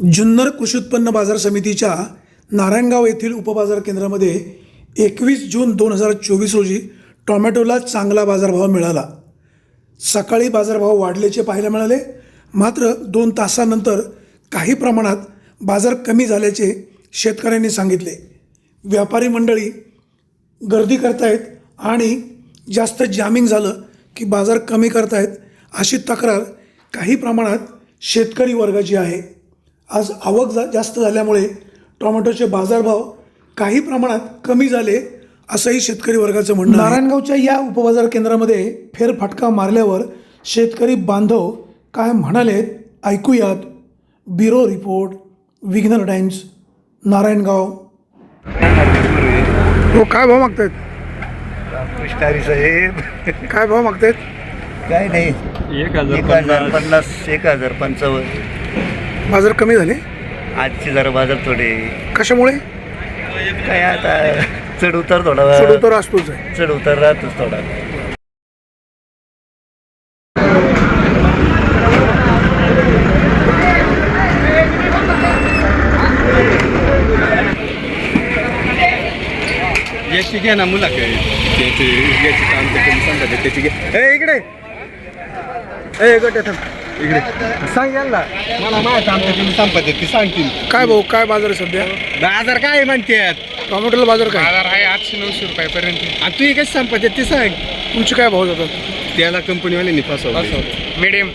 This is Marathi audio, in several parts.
जुन्नर कृषी उत्पन्न बाजार समितीच्या नारायणगाव येथील उपबाजार केंद्रामध्ये एकवीस जून दोन हजार चोवीस रोजी टॉमॅटोला चांगला बाजारभाव मिळाला. सकाळी बाजारभाव वाढल्याचे पाहायला मिळाले. मात्र दोन तासानंतर काही प्रमाणात बाजार कमी झाल्याचे शेतकऱ्यांनी सांगितले. व्यापारी मंडळी गर्दी करतायत आणि जास्त जॅमिंग झालं की बाजार कमी करतायत अशी तक्रार काही प्रमाणात शेतकरी वर्गाची आहे. आज आवक जा जास्त झाल्यामुळे टोमॅटोचे बाजारभाव काही प्रमाणात कमी झाले असंही शेतकरी वर्गाचं म्हणणं आहे. नारायणगावच्या या उपबाजार केंद्रामध्ये फेरफटका मारल्यावर शेतकरी बांधव काय म्हणालेत ऐकूयात. Bureau report Vighnar times Narayangaon. हो काय भाव मागतायत? कृष्णारी साहेब काय भाव मागतायत? काय नाही. एक हजार एक हजार पन्नास पन्नास एक हजार पंचावन्न. बाजार कमी झाले? आजचे जरा बाजार थोडे. कशामुळे? काय आता चढ उतार थोडा. चढ उतार असतोच आहे. चढ उतार राहतोच थोडा. याची घ्या ना मुला काय त्याची याची काम ते तुम्ही सांगा त्याची घ्या. ए इकडे. ए गट थांब. इकडे. सांग यांना. मला माहीत आमच्या तुम्ही संपत्ती ती सांगतील. काय भाऊ काय बाजार आहे सध्या? बाजार काय म्हणतात? टोमॅटोला बाजार काय? बाजार आहे आठशे नऊशे रुपयापर्यंत. आणि तू कशी संपत्ती ती सांग. तुमचे काय भाव जातात? त्याला कंपनीवाल्यांनी फसवलं मिडियम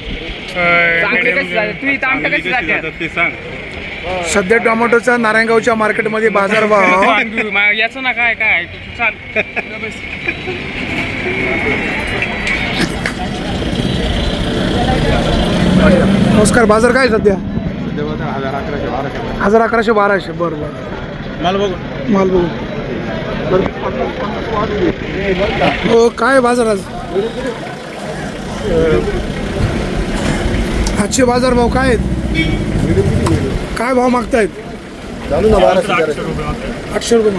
ते सांग. सध्या टोमॅटोचा नारायणगावच्या मार्केटमध्ये बाजारभाव याचं ना काय काय? तू चाल नमस्कार बाजार काय सध्या? हजार अकराशे बाराशे हजार अकराशे बाराशे बरं बरं. मला बघू. माल बघू. हो काय बाजार आज? आजचे बाजार भाव काय आहेत? काय भाव मागतायत? चालू ना बाराशे आठशे रुपये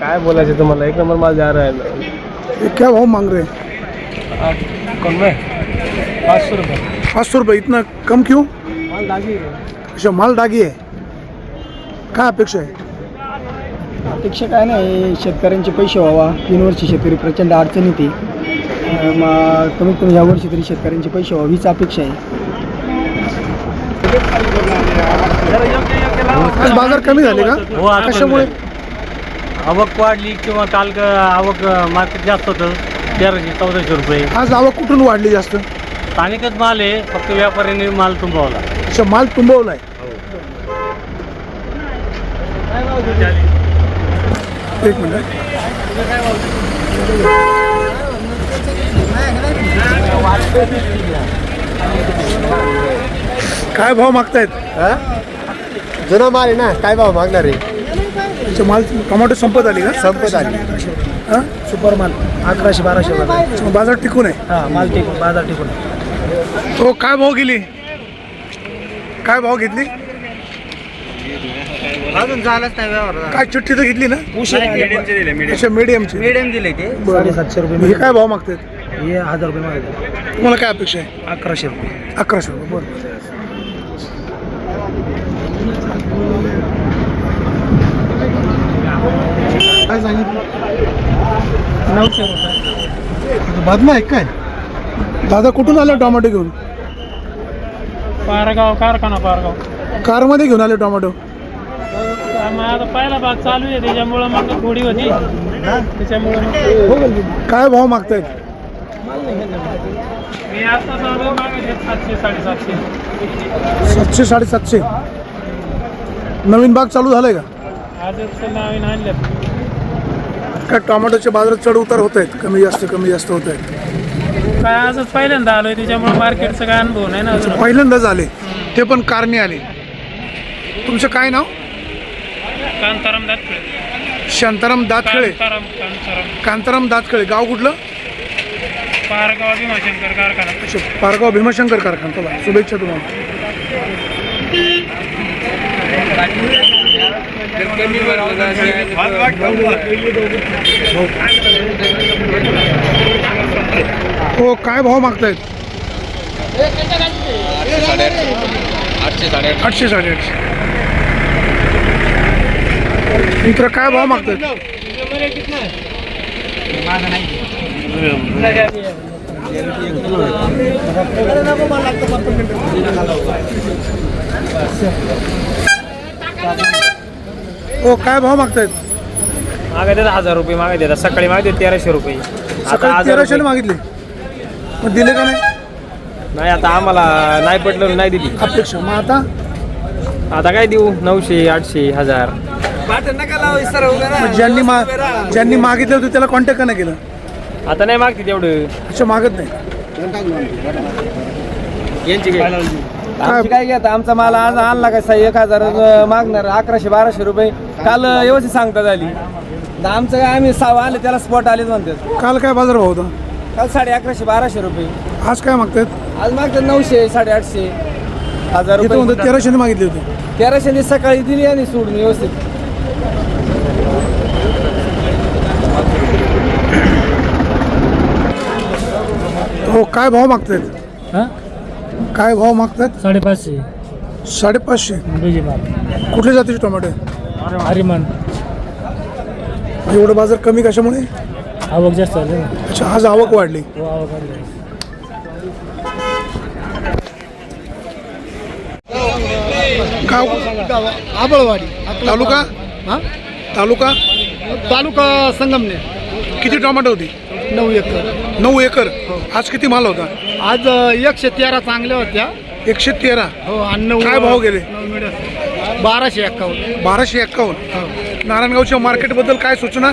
काय बोलायचं तुम्हाला? एक नंबर माल जा रहा है ये क्या भाव मांग रहे हैं? कौन में? पाँच सौ रुपये। पाच सौ रुपये इतना कम क्यों? माल दागी अच्छा माल डागी आहे काय अपेक्षा आहे अपेक्षा काय नाही शेतकऱ्यांचे पैसे व्हावा. तीन वर्षी शेतकरी प्रचंड अडचणीत आहे. मग कमीत कमी या वर्षी तरी शेतकऱ्यांचे पैसे व्हावे हीच अपेक्षा आहे. आज बाजार कमी झाले हो, का आज कशामुळे? आवक वाढली किंवा काल क- आवक मार्केट जास्त होतं तेराशे चौदाशे रुपये. आज आवक कुठून वाढली जास्त? स्थानिकच माल आहे फक्त व्यापाऱ्यांनी माल तुंबवला. अच्छा माल तुंबवलाय एक मिनिट काय भाव मागतायत? जुना माल आहे ना काय भाव मागणार आहे? माल टोमॅटो संपत आली का संपत आली. हा? सुपर माल अकराशे बाराशे अच्छा, बाजार टिकून आहे? हां माल टिकून बाजार टिकून. हो काय भाव गेली? काय भाव घेतली? अजून झालंच नाही व्यवहार. काय चिठ्ठी तर घेतली ना? अच्छा मीडियमची मिडियम दिले ते. साडेसातशे हे रुपये काय भाव मागतायत? हे हजार रुपये मागायचे तुम्हाला काय अपेक्षा आहे? अकराशे रुपये. अकराशे रुपये बरं. काय सांगितलं? नऊशे रुपये. बातम्या आहे काय? दादा कुठून आले टोमॅटो घेऊन? पारगाव कारखाना पारगाव. कारमध्ये घेऊन आले टोमॅटो? आता पहिला भाग चालू आहे त्याच्यामुळं मग थोडी होती. त्याच्यामुळं काय भाव मागतायत मी आता सातशे साडेसातशे. सातशे साडेसातशे. नवीन बाग चालू झालाय का? आजच नवीन आणले काय टोमॅटोचे बाजारात चढ उतार होत आहेत? कमी जास्त कमी जास्त होत आहेत. काय आजच पहिल्यांदा आलोय त्याच्यामुळे मार्केटचा काय अनुभव नाही ना अजून. पहिल्यांदाच आले. ते पण कारने आले. तुमचं काय नाव? कांताराम दातखळे. शांताराम दातखळे. कांताराम कांताराम. कांताराम दातखळे गाव कुठलं? पारगाव भीमाशंकर कारखाना. अच्छा पारगाव भीमाशंकर कारखाना. चला शुभेच्छा तुम्हाला. हो काय भाव मागतायत? आठशे साडेआठशे. मित्र काय भाव मागतायत? हो काय भाव मागतायत? मागे देतात हजार रुपये मागे देतात. सकाळी मागे देतात तेराशे रुपये. आता सकाळी हजार तेराशे रुपये. मागितले. मग दिले का नाही? नाही आता आम्हाला नाही पटलं नाही दिली. अपेक्षा. मग आता? आता काय देऊ? नऊशे आठशे हजार. मग ज्यांनी मा ज्यांनी मागितलं होतं त्याला कॉन्टॅक्ट का नाही केलं? आता नाही मागते तेवढं. अच्छा मागत नाही. यांची काय? आमची काय घेता? आमचा माल आज आणला का साई एक हजार मागणार. अकराशे बाराशे रुपये. काल व्यवस्थित सांगता झाली. तर आमचं काय आम्ही साव आले त्याला स्पॉट आलेच म्हणतात. काल काय बाजार भाव होता? काल साडे अकराशे बाराशे रुपये. आज काय मागतायत? आज मागतात नऊशे साडे आठशे. हजार इथं म्हणतात रुपये तेराशेने मागितले होते. तेराशे सकाळी दिली आणि सोडून व्यवस्थित. हो काय भाव मागतायत? काय भाव मागतायत साडेपाचशे. साडेपाचशे. माल कुठल्या जातीचे टोमॅटो आहे? हरिमान एवढं बाजार कमी कशामुळे? आवक जास्त झाली ना. अच्छा आज आवक वाढली. हो आवक वाढली. गाव? आबळवाडी. तालुका? तालुका? तालुका संगमनेर. किती टोमॅटो होती? नऊ एकर. नऊ एकर? आज किती माल होता? आज एकशे तेरा चांगल्या होत्या. एकशे तेरा? हो आणि नऊ काय भाव गेले? नऊ. बाराशे एक्कावन्न. बाराशे एक्कावन्न? नारायणगावच्या मार्केटबद्दल काय सूचना?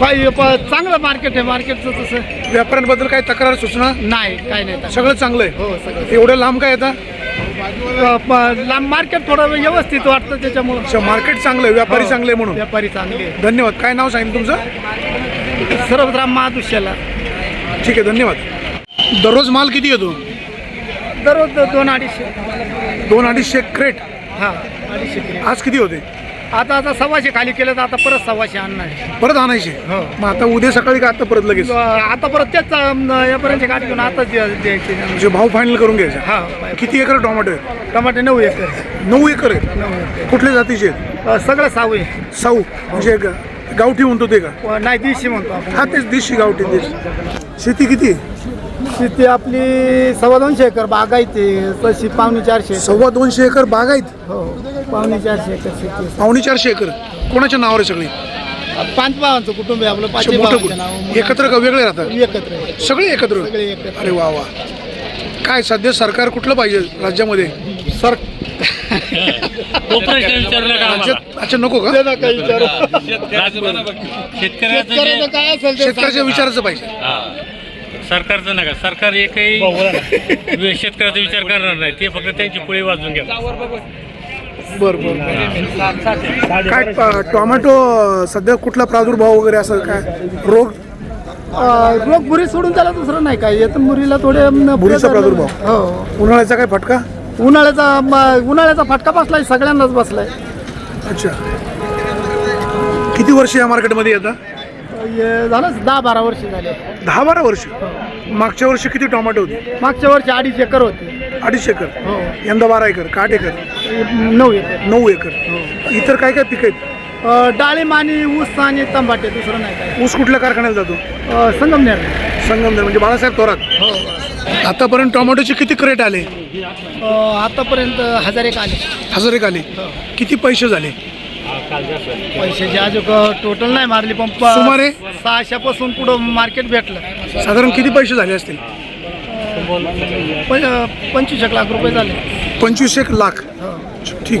पाहिजे प- चांगलं मार्केट आहे मार्केटचं तसं. व्यापाऱ्यांबद्दल काय तक्रार सूचना? नाही काय नाही तसं. सगळं चांगलं आहे. हो सगळं एवढं लांब काय येतं अ, प- लांब मार्केट थोडं व्यवस्थित वाटतं त्याच्यामुळं. मार्केट चांगलं आहे व्यापारी हो. चांगले म्हणून. व्यापारी चांगले. धन्यवाद. काय नाव सांगितलं तुमचं? सर्वत्राम महादुष्याला ठीक आहे धन्यवाद. दररोज माल किती येतो दररोज दोन अडीचशे. दोन अडीचशे क्रेट. हा अडीचशे किलो. आज किती होते? आता आता सव्वाशे खाली केलं तर आता परत सव्वाशे आणणार. परत आणायचे? हो. मग आता उद्या सकाळी का आता परत लगेच? आता परत तेच यापर्यंत गाडी घेऊन आताच द्या- द्यायचे. म्हणजे भाव फायनल करून घ्यायचा. हा. किती एकर टोमॅटो आहे टमाटे नऊ एकर. नऊ एकर आहे कुठल्या जातीचे आहेत? सगळं सावू आहे. साऊ. म्हणजे गावठी म्हणतो ते का? व नाही दिवशी म्हणतो आपण. हा तेच देशी गावठी देश. शेती किती? शेती आपली सव्वा दोनशे एकर बागायती तशी पावणे चारशे एकर. सव्वा दोनशे एकर बाग आहेत? हो पावणे चारशे एकर शेती पावणे चारशे एकर. कोणाच्या नावावर आहे सगळी. पाच भावांचं कुटुंब आहे आपलं पाचशे मोठं भावांचं कुटुंब. एकत्र का वेगळे राहतात? एकत्र आहे. सगळे एकत्र? सगळे एकत्र. अरे वा वा. काय सध्या सरकार कुठलं पाहिजे राज्यामध्ये? सर अच्छा नको का. शेतकऱ्याचं शेतकऱ्याचं काय असेल शेतकऱ्याच्या विचाराचं पाहिजे. सरकारचं नका. सरकार एकही शेतकऱ्याचा विचार करणार नाही. ते फक्त त्यांची पुळी वाजून घ्या. बर बर बर. काय टोमॅटो सध्या कुठला प्रादुर्भाव वगैरे असं काय? रोग? रोग मुरी सोडून त्याला दुसरं नाही काय. येतं मुरीला थोडे बुरीचा प्रादुर्भाव. हो. उन्हाळ्याचा काय फटका? उन्हाळ्याचा म, उन्हाळ्याचा फटका बसलाय सगळ्यांनाच बसलाय. अच्छा. किती वर्ष या मार्केटमध्ये येतात हे झालं दहा बारा वर्ष झाले. दहा बारा वर्ष मागच्या वर्षी किती टोमॅटो होते? मागच्या वर्षी अडीच एकर होते. अडीच एकर? हो. यंदा बारा एकर का आठ एकर? नऊ एकर. नऊ एकर. इतर काय काय पिक आहेत? डाळिंब आणि ऊस आणि तंबाटे दुसरं नाही काय ऊस कुठल्या कारखान्यात जातो? अं, संगमनेर. संगमनेर म्हणजे बाळासाहेब थोरात. हो. आतापर्यंत टोमॅटोचे किती क्रेट आले? अं, आतापर्यंत हजार एक आले. हजार एक आले. किती पैसे झाले? पैशाची अजून टोटल नाही मारली पण प- सुमारे? सहाशेपासून पुढं मार्केट भेटलं. साधारण किती पैसे झाले असतील? पण पंचवीस एक लाख रुपये झाले. पंचवीस एक लाख. ठीक.